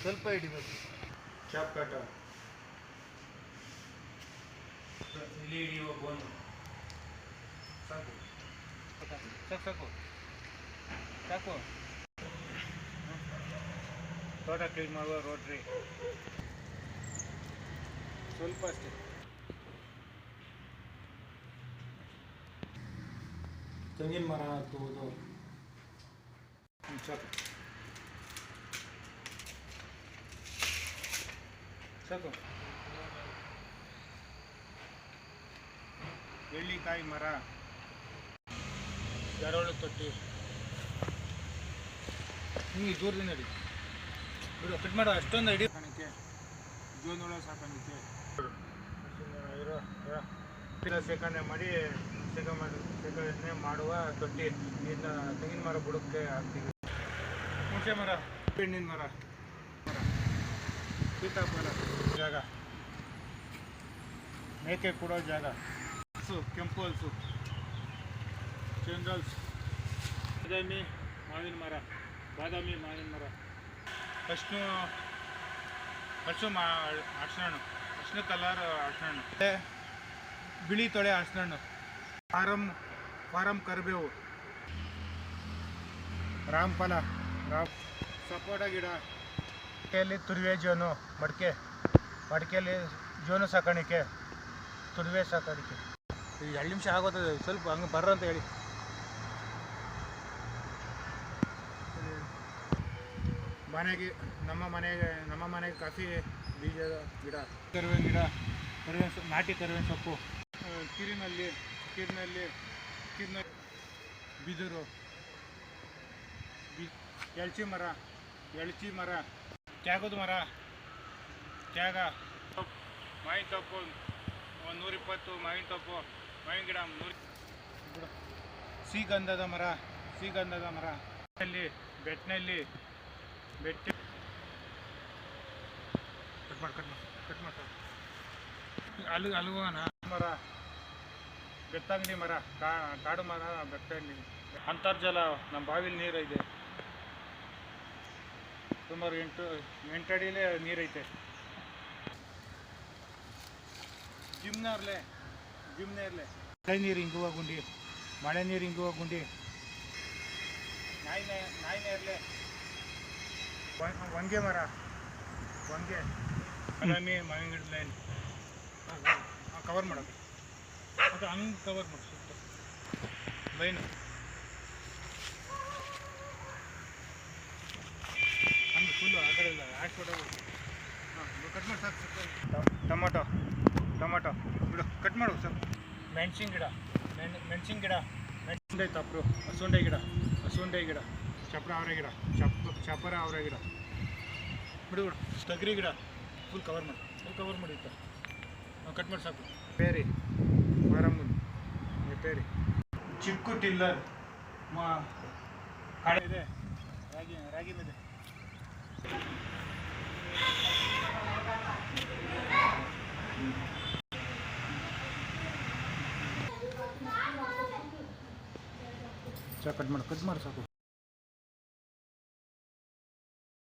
ಸ್ವಲ್ಪ ಹಿಡಿಬೇಕು ಚಾಪ್ ಕಟ ಇಲ್ಲಿ ಹಿಡಿಯುವ ಬೋನು ಸಾಕು. ಸಾಕು ಸಾಕು. ಸಾಕು. ತೋಟ ಕ್ಲೀನ್ ಮಾಡುವ ರೋಟ್ರಿ ಸ್ವಲ್ಪ ಅಷ್ಟೇ. ತೆಂಗಿನ ಮರ ಹತ್ತುವುದು ಹ್ಮ್, ಸಾಕು ಬೆಳ್ಳಿಕಾಯಿ ಎಳ್ಳಿಕಾಯಿ ಮರ. ಜರಳು ತೊಟ್ಟಿ. ಹ್ಞೂ ದೂರದಿಂದ ಹಿಡಿ. ಬಿಡು ಕಟ್ ಮಾಡು ಅಷ್ಟೊಂದು ಹಿಡಿ. ಸಾಕಾಣಿಕೆ. ಜೋನೊಳ ಸಾಕಾಣಿಕೆ. ಇರೋ ಶೇಖರಣೆ ಮಾಡಿ ಶೇಖರಣೆ ಮಾಡಿ ಶೇಖರಣೆ ಮಾಡುವ ತೊಟ್ಟಿ. ನೀರನ್ನ ತೆಂಗಿನ ಮರ ಬುಡಕ್ಕೆ ಹಾಕ್ತೀವಿ. ಹುಣಸೆ ಮರ. ಬೆಣ್ಣಿನ ಮರ. ಸೀತಾಫಲ ಜಾಗ ಮೇಕೆ ಕೊಡೋ ಜಾಗ ಹಸು ಕೆಂಪು ಹಲಸು ಚೆಂಡಲ್ಸ್ ಬಾದಾಮಿ ಮಾವಿನ ಮರ ಬಾದಾಮಿ ಮಾವಿನ ಮರ ಅರ್ಶಿನ ಹಸು ಮಾ ಅರ್ಶಿನ ಹಣ್ಣು ಅರ್ಶಿನ ಕಲರ್ ಅರ್ಶಿನ ಹಣ್ಣು ಮತ್ತೆ ಬಿಳಿ ತೊಳೆ ಅರ್ಶಿನ ಹಣ್ಣು ಫಾರಂ ಫಾರಂ ಕರಿಬೇವು ರಾಮಫಲ ರಾಮ್ ಸಪೋಟ ಗಿಡ ಮಡಿಕೆಯಲ್ಲಿ ತುರುವೆ ಜೋನು ಮಡಿಕೆ ಮಡಿಕೆಯಲ್ಲಿ ಜೋನು ಸಾಕಾಣಿಕೆ ತುರುವೆ ಸಾಕಾಣಿಕೆ. ಎರಡು ನಿಮಿಷ ಆಗೋತದೆ ಸ್ವಲ್ಪ ಹಂಗೆ ಬರ್ರ ಅಂತ ಹೇಳಿ. ಮನೆಗೆ ನಮ್ಮ ಮನೆಗೆ ನಮ್ಮ ಮನೆಗೆ ಕಾಫಿ ಬೀಜದ ಗಿಡ. ಕರುವೆ ಗಿಡ ಕರುವೆ ಸೊಪ್ಪು ನಾಟಿ ಕರುವೆ ಸೊಪ್ಪು. ಕಿರಿನಲ್ಲಿ ಕಿರಿನಲ್ಲಿ ಕಿರಿನ ಬಿದಿರು. ಬಿ ಎಳ್ಚಿ ಮರ ಎಳ್ಚಿ ಮರ. ತ್ಯಾಗದ ಮರ. ತ್ಯಾಗ. ಮಾವಿನ ತಪ್ಪು ಒಂದು ನೂರಿಪ್ಪತ್ತು ಮಾವಿನ ತಪ್ಪು ಮಾವಿನ ಗಿಡ, ನೂರು ಸಿಗಂಧದ ಮರ ಸಿಗಂಧದ ಮರ. ಅಲ್ಲಿ ಬೆಟ್ಟನಲ್ಲಿ ಬೆಟ್ಟ ಕಟ್ ಮಾಡಿ ಕಟ್ ಮಾಡಿ ಕಟ್ ಮಾಡಿ. ಅಲ್ಲಿ ಹೋಗೋಣ ಮರ. ಬೆತ್ತಂಗಡಿ ಮರ. ಕಾಡು ಮರ, ಬೆತ್ತಂಗಡಿ. ಅಂತರ್ಜಲ, ನಮ್ಮ ಬಾವಿಲಿ ನೀರು ಇದೆ ಸುಮಾರು ಎಂಟು ಎಂಟು ಅಡಿಲೇ ನೀರೈತೆ ಜಿಮ್ನರ್ಲೆ ಜಿಮ್ನೇರ್ಲೆ ಮಳೆ ನೀರು ಹಿಂಗುವ ಗುಂಡಿ ಮಳೆ ನೀರು ಹಿಂಗುವ ಗುಂಡಿ ನಾಯಿನೇ ನಾಯಿನೇ ಇರಲೆ. ಹೊಂಗೆ ಮರ ವಂಗೆ ಬಾದಾಮಿ ಮಾವಿನ ಗಿಡದ ಲೈನ್ ಕವರ್ ಮಾಡೋದು. ಅದು ಹಂಗೆ ಕವರ್ ಮಾಡಿ ಸುತ್ತ ಲೈನ್ ಹಂಗೆ ಫುಲ್ಲು ಆ ಕಡೆ ಇಲ್ಲ ಹಾಕ್ಬಿಡೋ ಹಾಂ ಕಟ್ ಮಾಡಿ ಸಾಕು. Tomato tomato. ಬಿಡು ಕಟ್ ಮಾಡು ಸರ್ ಮೆಣಸಿನ ಗಿಡ ಮೆಣ್ ಮೆಣಸಿನ ಗಿಡ ಮೆಣಸಿನ ತಪ್ಪರು ಹಸುಂಡೆ ಗಿಡ ಹಸುಂಡೆ ಗಿಡ ಚಪ್ರ ಅವರೆ ಗಿಡ ಚಪ್ ಚಪರ ಅವರೆ ಗಿಡ. ಬಿಡು ಬಿಡು ತಗ್ರಿ ಗಿಡ ಫುಲ್ ಕವರ್ ಮಾಡಿ. ಫುಲ್ ಕವರ್ ಮಾಡಿ ಕಟ್ ಮಾಡಿ ಸಾಕು. ಪೇರಿ ಮಾರಮ್ಮನ್ ಪೇರಿ ಚಿಕ್ಕು ಟಿಲ್ಲರ್ ಮಾ ಕಾಳೆ ಇದೆ. ರಾಗಿ ರಾಗಿ ಇದೆ ಕಟ್ ಮಾಡಿ ಕಟ್ ಮಾಡಿ ಸಾಕು